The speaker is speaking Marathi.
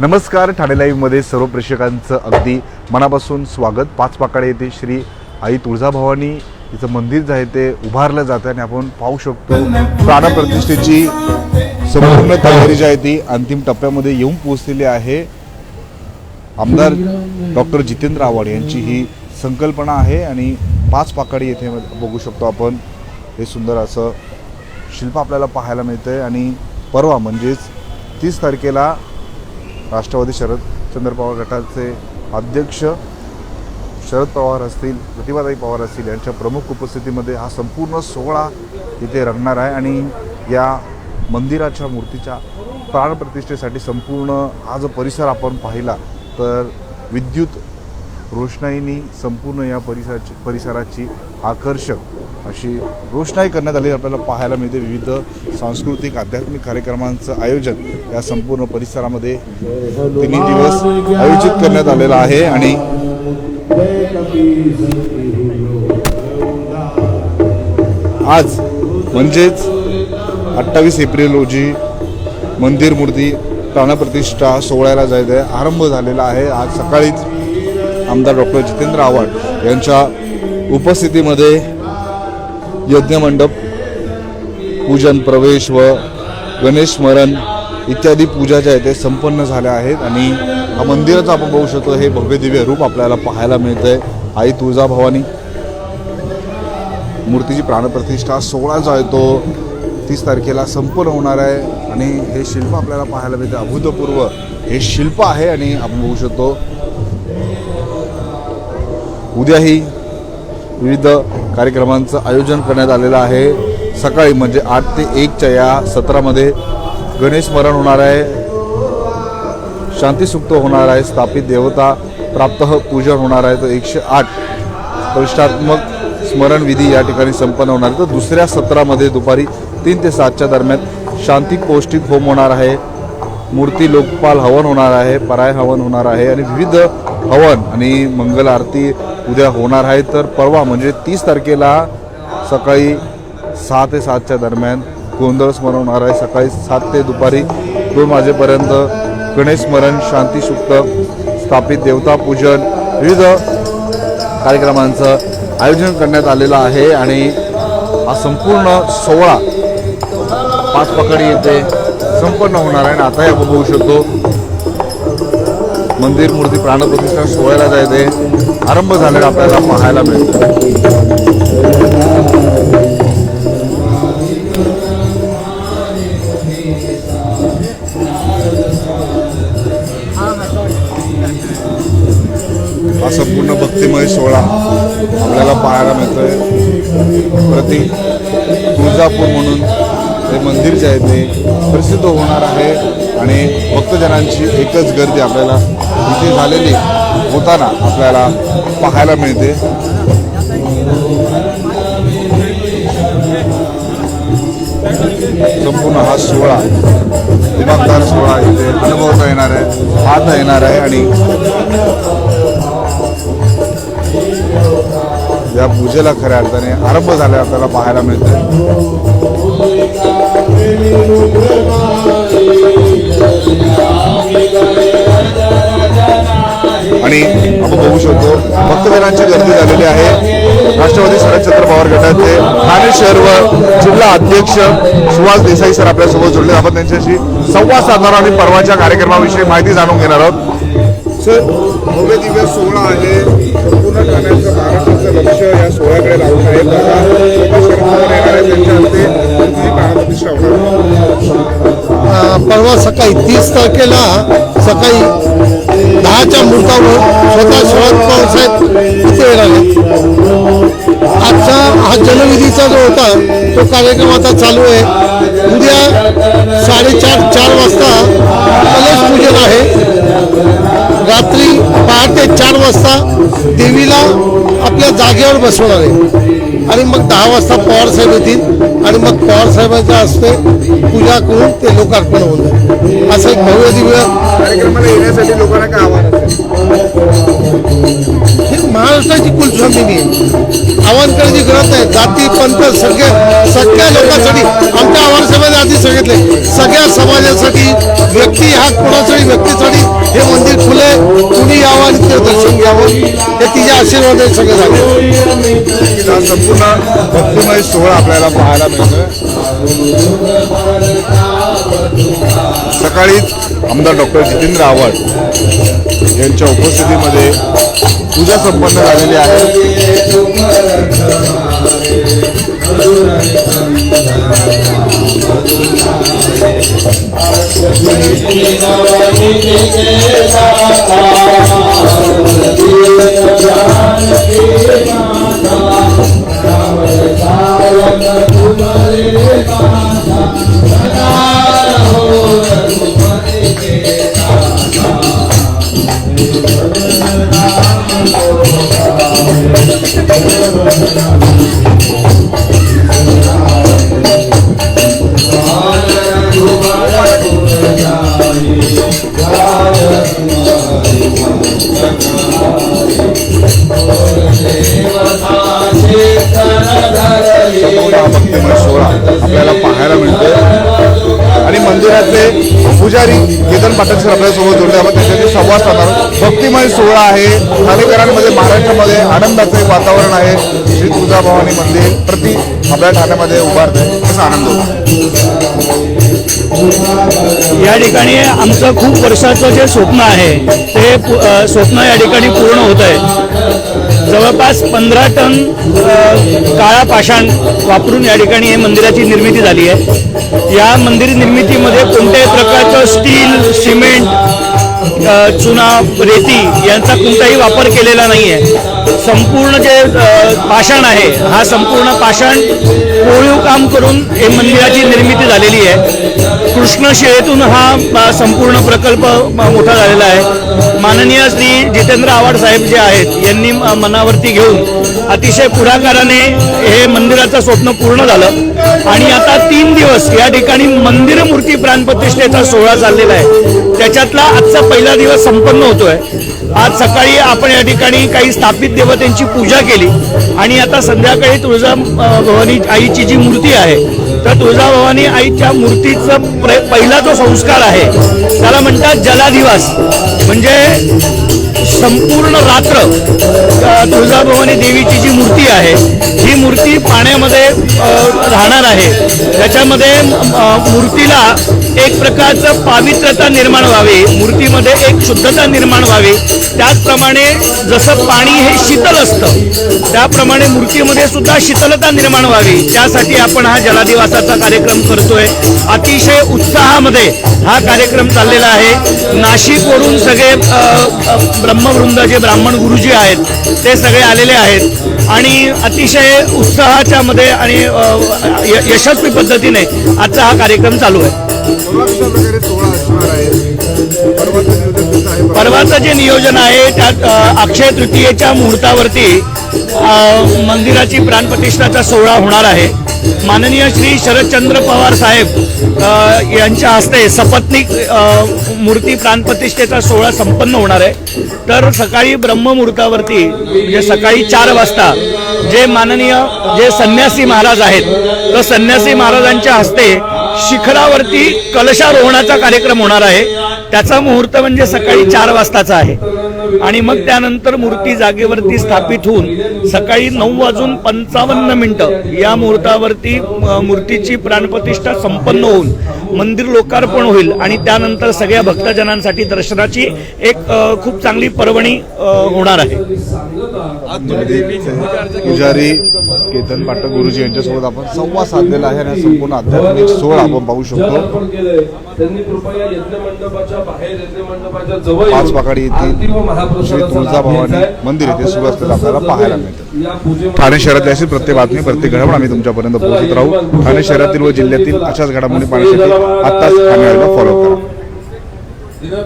नमस्कार ठाणे लाईव्हमध्ये सर्व प्रेक्षकांचं अगदी मनापासून स्वागत. पाच पाकाडे येथे श्री आई तुळजाभवानी तिचं मंदिर जे आहे ते उभारलं जातं आणि आपण पाहू शकतो प्राणप्रतिष्ठेची संपूर्ण तयारी जी आहे ती अंतिम टप्प्यामध्ये येऊन पोहोचलेली आहे. आमदार डॉक्टर जितेंद्र आव्हाड यांची ही संकल्पना आहे आणि पाच पाकाडी येथे बघू शकतो आपण. हे सुंदर असं शिल्प आपल्याला पाहायला मिळतं आहे आणि परवा म्हणजेच तीस तारखेला राष्ट्रवादी शरद चंद्र पवार गटाचे अध्यक्ष शरद पवार असतील प्रतिभाताई पवार असतील यांच्या प्रमुख उपस्थितीमध्ये हा संपूर्ण सोहळा इथे रंगणार आहे आणि या मंदिराच्या मूर्तीच्या प्राणप्रतिष्ठेसाठी संपूर्ण हा जो परिसर आपण पाहिला तर विद्युत रोषणाईनी संपूर्ण या परिसराची परिसराची आकर्षक अशी रोषणाई करण्यात आली. आपल्याला पाहायला मिळते विविध सांस्कृतिक आध्यात्मिक कार्यक्रमांचं आयोजन या संपूर्ण परिसरामध्ये तिन्ही दिवस आयोजित करण्यात आलेलं आहे आणि आज म्हणजेच अठ्ठावीस एप्रिल रोजी मंदिर मूर्ती प्राणप्रतिष्ठा सोहळ्याला जायचं आहे आरंभ झालेला आहे. आज सकाळीच आमदार डॉक्टर जितेंद्र आव्हाड यांच्या उपस्थितीमध्ये यज्ञमंडप पूजन प्रवेश व गणेश स्मरण इत्यादी पूजा ज्या आहेत ते संपन्न झाल्या आहेत आणि हा मंदिरच आपण बघू शकतो. हे भव्य दिव्य रूप आपल्याला पाहायला मिळतंय. आई तुळजाभवानी मूर्तीची प्राणप्रतिष्ठा सोहळा जो आहे तो तीस तारखेला संपन्न होणार आहे आणि हे शिल्प आपल्याला पाहायला मिळते अभूतपूर्व हे शिल्प आहे आणि आपण बघू शकतो. उद्याही विविध कार्यक्रमांचं आयोजन करण्यात आलेलं आहे. सकाळी म्हणजे आठ ते एकच्या या सत्रामध्ये गणेश स्मरण होणार आहे. शांतीसुक्त होणार आहे. स्थापित देवता प्राप्त पूजन होणार आहे. तर एकशे आठ प्रतिष्ठात्मक स्मरणविधी या ठिकाणी संपन्न होणार आहे. तर दुसऱ्या सत्रामध्ये दुपारी तीन ते सातच्या दरम्यान शांती पौष्टिक होम होणार आहे. मूर्ती लोकपाल हवन होणार आहे. पराय हवन होणार आहे. आणि विविध हवन आणि मंगल आरती उद्या होणार आहे. तर परवा म्हणजे तीस तारखेला सकाळी सहा ते सातच्या दरम्यान गोंधळ स्मरण होणार आहे. सकाळी सात ते दुपारी दोन वाजेपर्यंत गणेश स्मरण शांतीसुक्त स्थापित देवता पूजन विविध कार्यक्रमांचं आयोजन करण्यात आलेलं आहे आणि हा संपूर्ण सोहळा पाच पकडी येथे संपन्न होणार आहे आणि आता आपण बघू शकतो मंदिर मूर्ती प्राणप्रतिष्ठा सोहळ्याला जायचे. आरंभ झालेला आपल्याला पाहायला मिळतो. हा संपूर्ण भक्तिमय सोहळा आपल्याला पाहायला मिळतोय. प्रति तुळजापूर म्हणून हे मंदिर जे आहे ते प्रसिद्ध होणार आहे. आणि भक्तजनांची एकच गर्दी आपल्याला इथे झालेली होताना आपल्याला पाहायला मिळते. संपूर्ण हा सोहळा दिमागदार सोहळा इथे अनुभवता येणार आहे पाहता येणार आहे आणि या पूजेला खऱ्या अर्थाने आरंभ झाला आपल्याला पाहायला मिळते आणि आपण बघू शकतो भक्तजनांची गर्दी झालेली आहे. राष्ट्रवादी शरदचंद्र पवार गटाचे ठाणे शहर व जिल्हा अध्यक्ष सुहास देसाई सर आपल्यासोबत जोडले आपण त्यांच्याशी संवाद साधणार आणि परवाच्या कार्यक्रमाविषयी माहिती जाणून घेणार आहोत. सर भव्य दिव्य सोहळा आहे. पूर्ण ठाण्याचं महाराष्ट्राचं लक्ष या सोहळ्याकडे लावून आहे. त्यांच्या हस्ते परवा सकाळी तीस तारखेला सकाळी दहाच्या मुहूर्तावर स्वतः शरद पवार साहेब इथे येणार आजचा हा जनविधीचा जो होता तो कार्यक्रम आता चालू आहे. उद्या साडेचार चार वाजता कलश पूजन आहे. रात्री पहाटे चार वाजता देवीला आपल्या जागेवर बसवणार आहे. आणि मग दहा वाजता पवार साहेब येतील आणि मग पवार साहेबांच्या हस्ते पूजा करून ते लोकार्पण होऊन जाईल. असं एक भव्य दिव्य कार्यक्रमाला येण्यासाठी लोकांना काय आव्हान ही महाराष्ट्राची कुलस्वामिनी आहे. आव्हान करायची गरज नाही. जाती पंथ सगळ्या सगळ्या लोकांसाठी आमच्या आव्हान साहेबांनी आधी सांगितले. सगळ्या समाजासाठी व्यक्ती हा कोणाच्याही व्यक्तीसाठी यावं आणि ते दर्शन घ्यावं हे तिच्या आशीर्वादाने सगळं झालं. हा संपूर्ण भक्तिमय सोहळा आपल्याला पाहायला मिळतोय. सकाळीच आमदार डॉक्टर जितेंद्र आव्हाड यांच्या उपस्थितीमध्ये पूजा संपन्न झालेली आहे. संपूर्ण सेवा आपल्याला पाहायला मिळते. आणि मंदिरातले पुजारी केतन पाठक सर आपल्यासोबत जोडले. आपण त्यांच्याशी संवाद साधणार भक्तिमय सोहळा आहे. ठाणेकरांमध्ये महाराष्ट्रामध्ये आनंदाचं वातावरण आहे. श्री तुळजाभवानी मंदिर प्रति आपल्या ठाण्यामध्ये उभारत आहे कसा आनंद होतो. या ठिकाणी आमचं खूप वर्षाचं जे स्वप्न आहे ते स्वप्न या ठिकाणी पूर्ण होत आहे. जवळपास पंधरा टन काळा पाषाण वापरून या ठिकाणी हे मंदिराची निर्मिती झाली आहे. या मंदिर निर्मितीमध्ये कोणत्याही प्रकारचं स्टील सिमेंट चुना रेती यांचा कोणताही वापर केलेला नाही आहे संपूर्ण जे पाषाण आहे हा संपूर्ण पाषाण कोळीव काम करून हे मंदिराची निर्मिती झालेली आहे. कृष्णशिळेतून हा संपूर्ण प्रकल्प मोठा झालेला आहे. माननीय श्री जितेंद्र आव्हाड साहेब जे आहेत यांनी मनावरती घेऊन अतिशय पुढाकाराने हे मंदिराचं स्वप्न पूर्ण झालं. आणि आता तीन दिवस या ठिकाणी मंदिर मूर्ती प्राणप्रतिष्ठेचा सोहळा चाललेला आहे. त्याच्यातला आजचा पहिला दिवस संपन्न होतोय. आज सकाळी आपण या ठिकाणी काही स्थापित देवतेंची पूजा केली. आणि आता संध्याकाळी तुळजा भवानी आईची जी मूर्ती आहे तर तुळजाभवानी आईच्या मूर्तीचा पहिला जो संस्कार आहे त्याला म्हणतात जलाधिवास. म्हणजे संपूर्ण रात्र तुळजाभवानी देवीची जी मूर्ती आहे ही मूर्ती पाण्यामध्ये राहणार आहे. त्याच्यामध्ये मूर्तीला एक प्रकारचं पावित्रता निर्माण व्हावी मूर्तीमध्ये एक शुद्धता निर्माण व्हावी. त्याचप्रमाणे जसं पाणी हे शीतल असतं त्याप्रमाणे मूर्तीमध्ये सुद्धा शीतलता निर्माण व्हावी. त्यासाठी आपण हा जलादिवासाचा कार्यक्रम करतोय. अतिशय उत्साहामध्ये हा कार्यक्रम चाललेला आहे. नाशिकवरून सगळे ब्रह्मवृंद जे ब्राह्मण गुरुजी आहेत ते सगळे आलेले आहेत. आणि अतिशय उत्साहाच्या मध्ये आणि य- यशस्वी पद्धतीने आजचा हा कार्यक्रम चालू आहे. प्रकारे सोहळा असणार आहे. परवाचं जे नियोजन आहे त्यात अक्षय तृतीयेच्या मुहूर्तावरती मंदिराची प्राणप्रतिष्ठाचा सोहळा होणार आहे. माननीय श्री शरदचंद्र पवार साहेब यांच्या हस्ते सपत्निक मूर्ती प्राणप्रतिष्ठेचा सोहळा संपन्न होणार आहे. तर सकाळी ब्रह्ममुहूर्तावरती म्हणजे सकाळी चार वाजता जे माननीय जे संन्यासी महाराज आहेत तर संन्यासी महाराजांच्या हस्ते शिखरावरती कलशारोहणाचा कार्यक्रम होणार आहे. त्याचा मुहूर्त म्हणजे सकाळी चार वाजताचा आहे. आणि मग त्यानंतर मूर्ती जागेवरती स्थापित होऊन सकाळी नऊ वाजून पंचावन्न मिनिटं या मुहूर्तावरती मूर्तीची प्राणप्रतिष्ठा संपन्न होऊन मंदिर लोकार्पण होईल. आणि त्यानंतर सगळ्या भक्तजनांसाठी दर्शनाची एक खूप चांगली पर्वणी होणार आहे. पुजारी केतन पाठक गुरुजी यांच्यासोबत आपण संवाद साधलेला आहे आणि संपूर्ण आध्यात्मिक सोहळा आपण पाहू शकतो. पाच पाकळी येथील श्री तुळजाभवानी. मंदिर येथे सुरू असलेलं आपल्याला पाहायला मिळतं. ठाणे शहरातली अशी प्रत्येक बातमी प्रत्येक घडामोड आम्ही तुमच्यापर्यंत पोहोचत राहू. ठाणे शहरातील व जिल्ह्यातील अशाच घडामोडी पाहण्यासाठी आत्ताच ठाणे फॉलो करा.